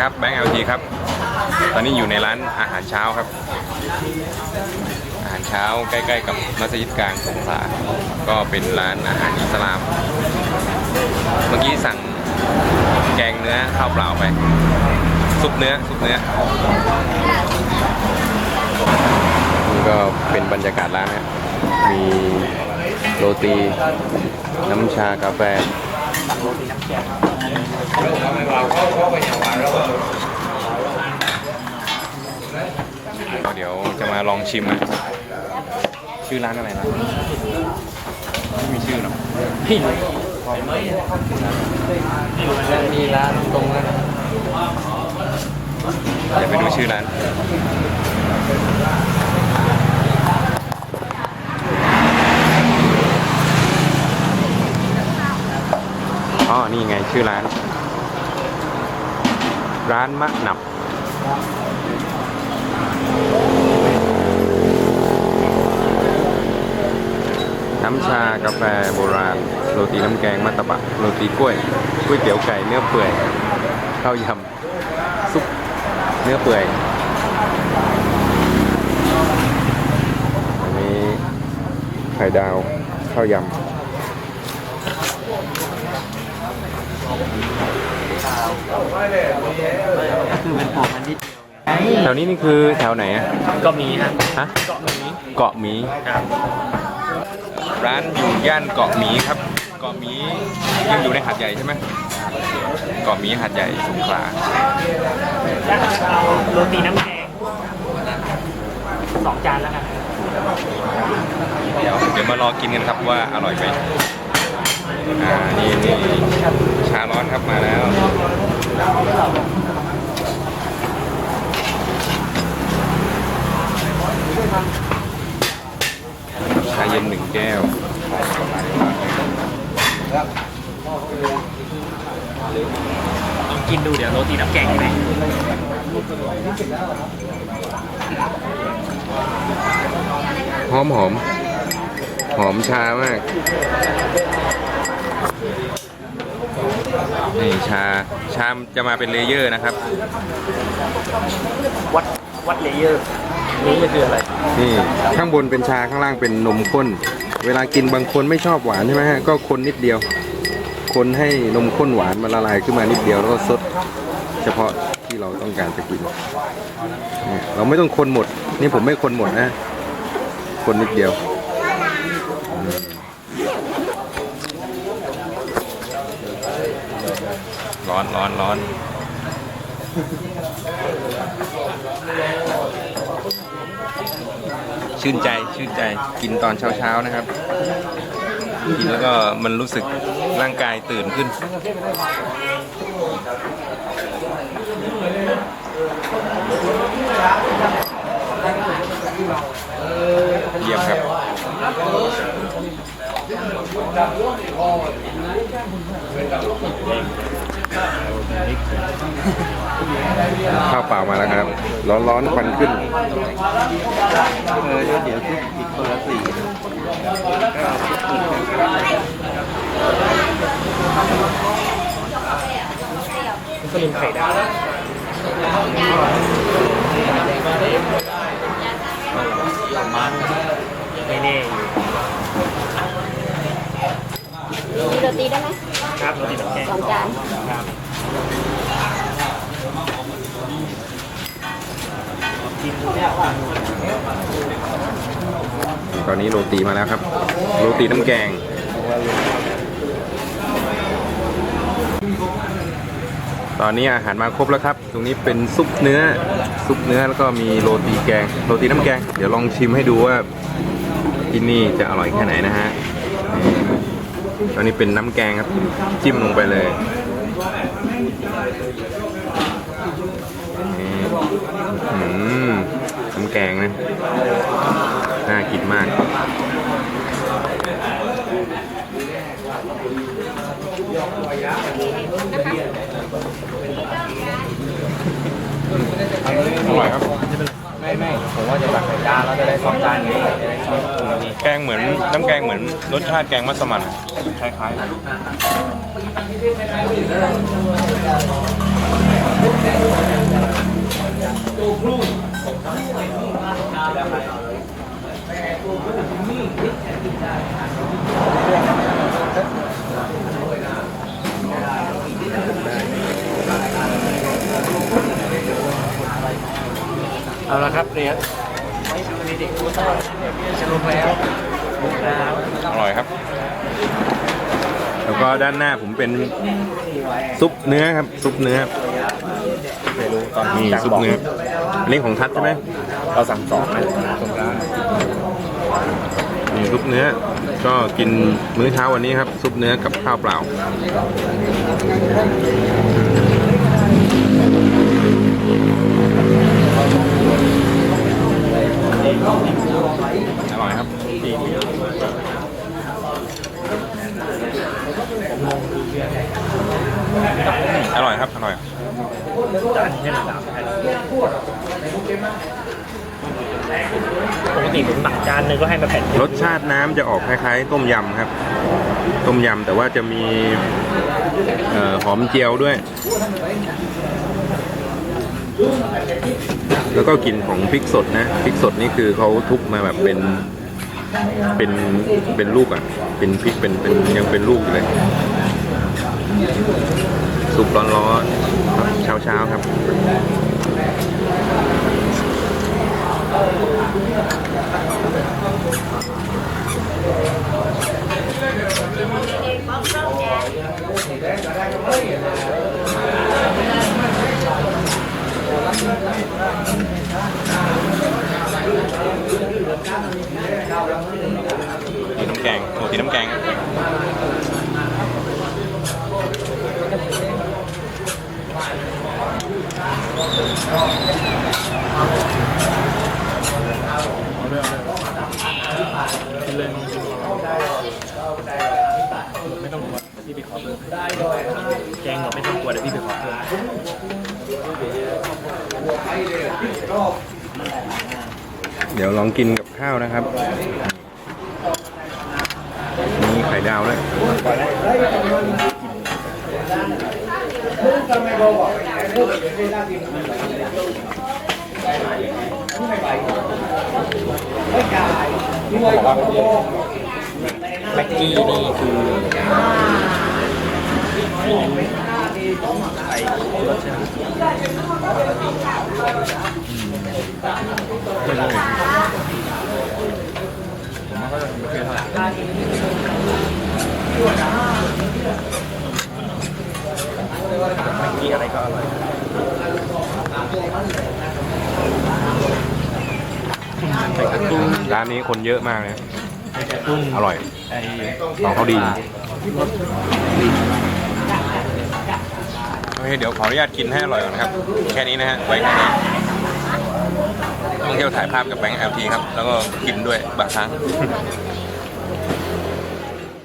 ครับแบงค์เอลทีครับ ตอนนี้อยู่ในร้านอาหารเช้าครับ อาหารเช้าใกล้ๆกับมัสยิดกลางสงขลาก็เป็นร้านอาหารอิสลาม เมื่อกี้สั่งแกงเนื้อข้าวเปล่าไป ซุปเนื้อซุปเนื้อนี่ก็เป็นบรรยากาศร้านนะมีโรตี น้ำชากาแฟ ก็เดี๋ยวจะมาลองชิมนะชื่อร้านอะไรนะไม่มีชื่อหรอกพี่มีร้านตรงนั้นเดี๋ยวไปดูชื่อร้าน อ๋อ นี่ไงชื่อร้าน ร้านมะหนับ น้ำชากาแฟโบราณ โรตีน้ำแกงมัตตบะ โรตีกล้วยก๋วยเตี๋ยวไก่เนื้อเปื่อยข้าวยำซุปเนื้อเปื่อยอันนี้ไข่ดาวข้าวยำ คือเป็นผมมันนิดำแถวนี้นี่คือแถวไหนอะก็มีฮะฮะก็มีเกาะหมี ครับ ร้านอยู่ย่านเกาะหมีครับ เกาะหมียังอยู่ในหาดใหญ่ใช่ไหมเกาะหมีหาดใหญ่สงขลาเอาโรตีน้ำแกงสองจานแล้วกันเดี๋ยวเดี๋ยวมารอกินกันครับว่าอร่อยไหมอ่านี่นี่ชาร้อนครับมาแล้ว ชาเย็นหนึ่งแก้วลองกินดูเดี๋ยวโรตีน้ำแกงใช่ไหมหอมหอม หอมชามาก นี่ชา ชามจะมาเป็นเลเยอร์นะครับ วัด วัดเลเยอร์ นี่คืออะไรนี่ข้างบนเป็นชาข้างล่างเป็นนมข้น เวลากินบางคนไม่ชอบหวานใช่ไหมฮะก็คนนิดเดียว คนให้นมข้นหวานมันละลายขึ้นมานิดเดียวแล้วก็ซดเฉพาะที่เราต้องการจะกินเนี่ยเราไม่ต้องคนหมด นี่ผมไม่คนหมดนะ คนนิดเดียวอืมร้อนร้อนร้อน ชื่นใจชื่นใจกินตอนเช้าๆนะครับ กินแล้วก็มันรู้สึกร่างกายตื่นขึ้น เยี่ยมครับ ข้าวเปล่ามาแล้วครับ ร้อนๆควันขึ้นเออเดี๋ยวคิดอีกคนละสี่ก็ลินไข่ดาวมันไม่แน่อยู่มีโรตีได้ไหม ครับโรตีน้ำแกงสองจาน ครับกินเนี่ยตอนนี้โรตีมาแล้วครับ โรตีน้ำแกง ตอนนี้อาหารมาครบแล้วครับ ตรงนี้เป็นซุปเนื้อ ซุปเนื้อแล้วก็มีโรตีแกง โรตีน้ำแกง เดี๋ยวลองชิมให้ดูว่าที่นี่จะอร่อยแค่ไหนนะฮะนี่ต อันนี้เป็นน้ำแกงครับ จิ้มลงไปเลยน้ำแกงนะ น่ากินมาก อร่อยครับ ไม่ไม่ผมว่าจะตักใส่จานแล้วจะได้สองจานนี้ แกงเหมือนน้ำแกงเหมือนรสชาติแกงมัสมั่นคล้ายๆกันเอาละครับเรียไม่ดูน่อย เด็กจะลงแล้วนะครับอร่อยครับ แล้วก็ด้านหน้าผมเป็นซุปเนื้อครับ ซุปเนื้อไม่รู้ตอนนี่จังซุปบอกเนื้ออันนี้ของทัดใช่ไหมเราสั่งสองนะตรงร้านนี่ซุปเนื้อ ก็กินมื้อเช้าวันนี้ครับ ซุปเนื้อกับข้าวเปล่า อร่อยครับ อร่อยครับ อร่อย จานแค่หนึ่งสาม ปกติผมตักจานหนึงก็ให้มาแผ่นเดียวรสชาติน้ำจะออกคล้ายๆ ต้มยำครับ ต้มยำแต่ว่าจะมีเอ่อหอมเจียวด้วย แล้วก็กลิ่นของพริกสดนะพริกสดนี่คือเขาทุบมาแบบเป็นเป็นเป็นลูกอะ เป็นพริกเป็นเป็นยังเป็นลูกอยู่เลยซุปร้อนๆครับเช้าๆครับ มีน้ำแกงโอ้ตีน้ำแกง ไม่ต้องกลัวพี่ ไปขอเพิ่มแกงบอกไม่ต้องกลัวเดี๋ยวพี่ไปขอเพิ่มเดี๋ยวลองกินกับข้าวนะครับ มีไข่ดาวด้วยแม็กกี้นี่คือ ไอ้รสชาติแม็กกี้อะไรก็อร่อยใส่กระตุ้งร้านนี้คนเยอะมากเลยใส่กระตุ้งอร่อยไอ้ของเขาดีโอเคเดี๋ยวขออนุญาตกินให้อร่อยก่อนนะครับ แค่นี้นะฮะไว้แค่นี้ต้องเที่ยวถ่ายภาพกับแบงค์เอลทีครับ แล้วก็กินด้วยบางครั้ง